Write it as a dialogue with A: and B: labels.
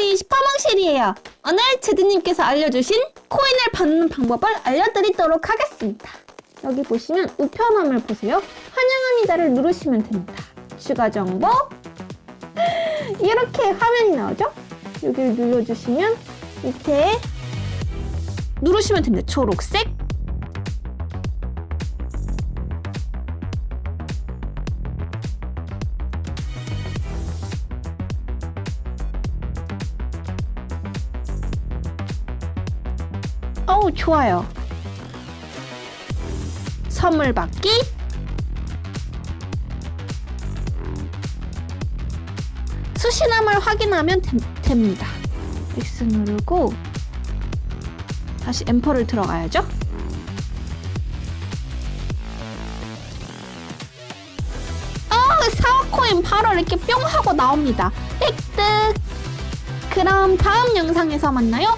A: 안녕미 슈퍼몽실이에요. 오늘 제드님께서 알려주신 코인을 받는 방법을 알려드리도록 하겠습니다. 여기 보시면 우편함을 보세요. 환영합니다를 누르시면 됩니다. 추가 정보 이렇게 화면이 나오죠? 여기를 눌러주시면 밑에 누르시면 됩니다. 초록색 어우 좋아요. 선물 받기 수신함을 확인하면 됨- 됩니다. X 누르고 다시 엠퍼를 들어가야죠. 아, 사과코인 바로 이렇게 뿅 하고 나옵니다. 획득. 그럼 다음 영상에서 만나요.